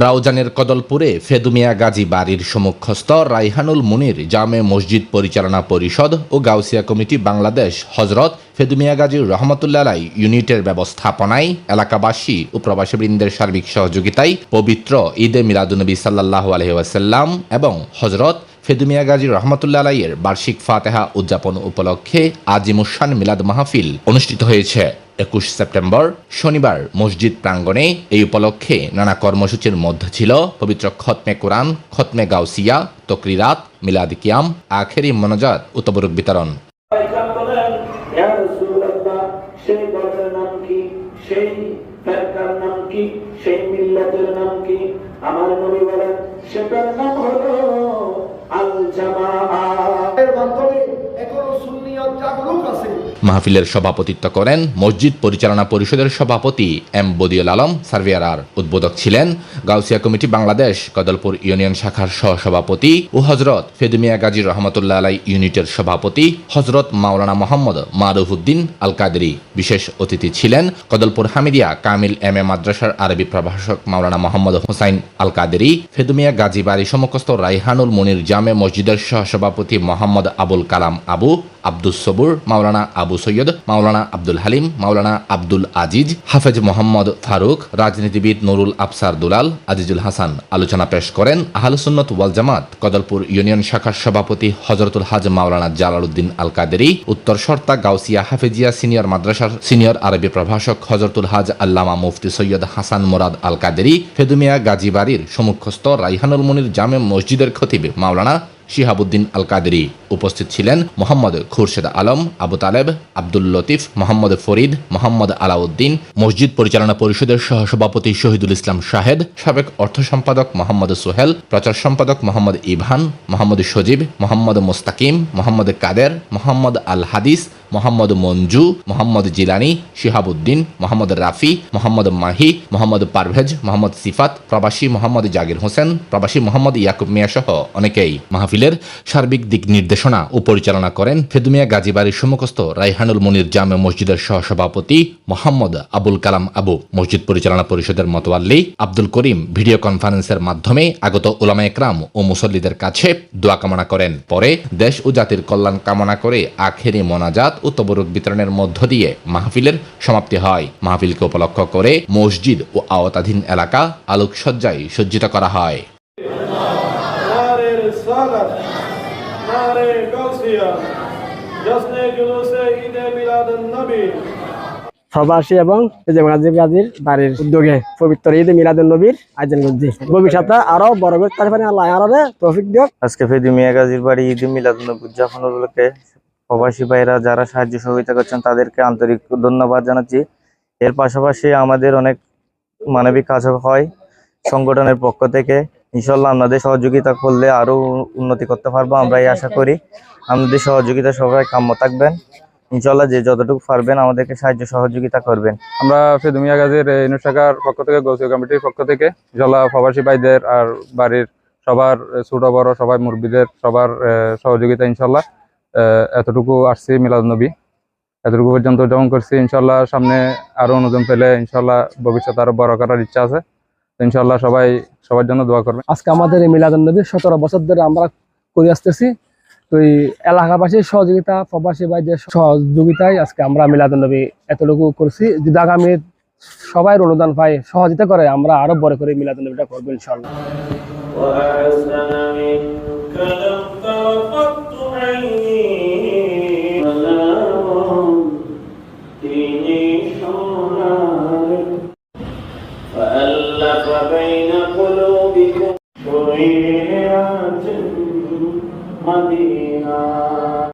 রাউজানের কদলপুরে ফেদুমিয়া গাজী বাড়ির সম্মুখস্থ রাইহানুল মুনির জামে মসজিদ পরিচালনা পরিষদ ও গাউসিয়া কমিটি বাংলাদেশ হজরত ফেদুমিয়া গাজী রহমতুল্লাহ আলাই ইউনিটের ব্যবস্থাপনায় এলাকাবাসী ও প্রবাসীবৃন্দের সার্বিক সহযোগিতায় পবিত্র ঈদে মিলাদুনবী সাল্লাহ আলহিহাসাল্লাম এবং হজরত ফেদুমিয়া গাজী রহমতুল্লাহ আলাইয়ের বার্ষিক ফাতেহা উদযাপন উপলক্ষে আজি আজিমুসান মিলাদ মাহফিল অনুষ্ঠিত হয়েছে। একুশ সেপ্টেম্বর শনিবার মসজিদ প্রাঙ্গণে এই উপলক্ষে নানা কর্মসূচির মধ্যে ছিল। পবিত্র খতমে কোরআন, খতমে গাউসিয়া, তকরিরাত, মিলাদ কিয়াম, আখেরি মনোজাত উতবরুক বিতরণ। সেটার নাম হলো আল জামাআ এর মাধ্যমে এখনও সুন্নিয়ত জাগরুক আছে মাহফিলের সভাপতিত্ব করেন মসজিদ পরিচালনা পরিষদের সভাপতি এম বদিউল আলম, সার্ভিয়ার উদ্বোধক ছিলেন গাউসিয়া কমিটি বাংলাদেশ, কদলপুর ইউনিয়ন শাখার সহসভাপতি ও হজরত ফেদুমিয়া গাজী রহমতুল্লাহ আলাই ইউনিটের সভাপতি হজরত মাওলানা মোহাম্মদ মারুফুদ্দিন আল কাদেরি বিশেষ অতিথি ছিলেন কদলপুর হামিদিয়া কামিল এম এ মাদ্রাসার আরবি প্রভাষক মাওলানা মোহাম্মদ হোসাইন আল কাদেরি ফেদুমিয়া গাজী বাড়ি সমকস্ত রাইহানুল মনির জামে মসজিদের সহসভাপতি মোহাম্মদ আবুল কালাম আবু আব্দুস সবুর, মাওলানা আবু সৈয়দ, মাওলানা আব্দুল হালিম, মাওলানা আব্দুল আজিজ, হাফেজ মোহাম্মদ ফারুক, রাজনীতিবিদ নুরুল আফসার দুলাল, আজিজুল হাসান আলোচনা পেশ করেন আহলুসুন্নত ওয়াল জামাত, কদলপুর ইউনিয়ন শাখার সভাপতি হজরতুল হাজ মাওলানা জালালউদ্দিন আল কাদেরি উত্তর সর্তা গাউসিয়া হাফেজিয়া সিনিয়র মাদ্রাসার সিনিয়র আরবি প্রভাষক হজরতুল হাজ আল্লামা মুফতি সৈয়দ হাসান মোরাদ আল কাদেরি ফেদুমিয়া গাজীবাড়ির সম্মুখস্থ রাইহানুল মনির জামে মসজিদের খতিব মাওলানা শিহাবুদ্দিন আল কাদেরি উপস্থিত ছিলেন মোহাম্মদ খুরশেদ আলম, আবু তালেব, আব্দুল লতিফ, মোহাম্মদ ফরিদ, মোহাম্মদ আলাউদ্দিন, মসজিদ পরিচালনা পরিষদের সহসভাপতি শহীদুল ইসলাম শাহেদ, সাবেক অর্থ সম্পাদক মোহাম্মদ সোহেল, প্রচার সম্পাদক মোহাম্মদ ইভান, মোহাম্মদ সজীব, মোহাম্মদ মোস্তাকিম, মোহাম্মদ কাদের, মোহাম্মদ আল হাদিস মোহাম্মদ মঞ্জু, মোহাম্মদ জিলানি, শিহাবুদ্দিন, মোহাম্মদ রাফি, মোহাম্মদ মাহি, মোহাম্মদ পারভেজ, মোহাম্মদ সিফাত, প্রবাসী মোহাম্মদ জাগির হোসেন, প্রবাসী মোহাম্মদ ইয়াকুব মিয়া সহ অনেকেই মাহফিলের সার্বিক দিক নির্দেশনা ও পরিচালনা করেন ফেদুমিয়া গাজীবাড়ির সম্মুখস্থ রাইহানুল মনির জামে মসজিদের সহসভাপতি মোহাম্মদ আবুল কালাম আবু। মসজিদ পরিচালনা পরিষদের মতোয়াল্লি আব্দুল করিম ভিডিও কনফারেন্সের মাধ্যমে আগত ওলামা একরাম ও মুসল্লিদের কাছে দোয়া কামনা করেন। পরে দেশ ও জাতির কল্যাণ কামনা করে আখেরি মোনাজাত ও তবরুক বিতরণের মধ্য দিয়ে মাহফিলের সমাপ্তি হয়। মাহফিলকে উপলক্ষ করে মসজিদ ও আওতাধীন এলাকা আলোকসজ্জায় সজ্জিত করা হয়। নারে গাউসিয়া জশ্নে জুলুসে ঈদে মিলাদুন নবী প্রবাসী এবং গাজী গাজীর বাড়ির উদ্যোগে পবিত্র ঈদ মিলাদুল নবীর আয়োজন করছি। ভবিষ্যতে আরও বড় করতে পারবেন আল্লাহ আরও তৌফিক দিও। আজকে ফেদি মিয়া গাজীর বাড়ি ঈদ মিলাদুন্নবী উদযাপন উপলক্ষে প্রবাসী ভাইরা যারা সাহায্য সহযোগিতা করছেন তাদেরকে আন্তরিক ধন্যবাদ জানাচ্ছি। এর পাশাপাশি আমাদের অনেক মানবিক কাজ হয় সংগঠনের পক্ষ থেকে। ইনশাল্লাহ আপনাদের সহযোগিতা করলে আরও উন্নতি করতে পারব আমরা এই আশা করি। আপনাদের সহযোগিতা সবাই কাম্য থাকবেন। ইনশাল্লাহ যে যতটুকু পারবেন আমাদেরকে সাহায্য সহযোগিতা করবেন। আমরা ফেদুমিয়া গাজীর শাখার পক্ষ থেকে, গৌসীয় কমিটির পক্ষ থেকে জলা প্রবাসী ভাইদের আর বাড়ির সবার ছোট, বড়, সবাই মুরব্বীদের সবার সহযোগিতা ইনশাল্লাহ এতটুকু আসছি মিলাদ নবী। এতটুকু পর্যন্ত উদযাপন করছি। ইনশাল্লাহ সামনে আরও অনুদান পেলে ইনশাল্লাহ ভবিষ্যতে আরও বড় করার ইচ্ছা আছে। ইনশাল্লাহ সবাই সবার জন্য দোয়া করবেন। আজকে আমাদের এই মিলাদুল নবী সতেরো বছর ধরে আমরা করে আসতেছি। তো এই এলাকাবাসীর সহযোগিতা প্রবাসী ভাইদের সহযোগিতায় আজকে আমরা মিলাদুল নবী এতটুকু করছি। যদি আগামী সবাই অনুদান পাই সহযোগিতা করে আমরা আরও বড় করে মিলাদুল নবীটা করব ইনশাল্লাহ فألف بين قلوبكم شريعة مدينة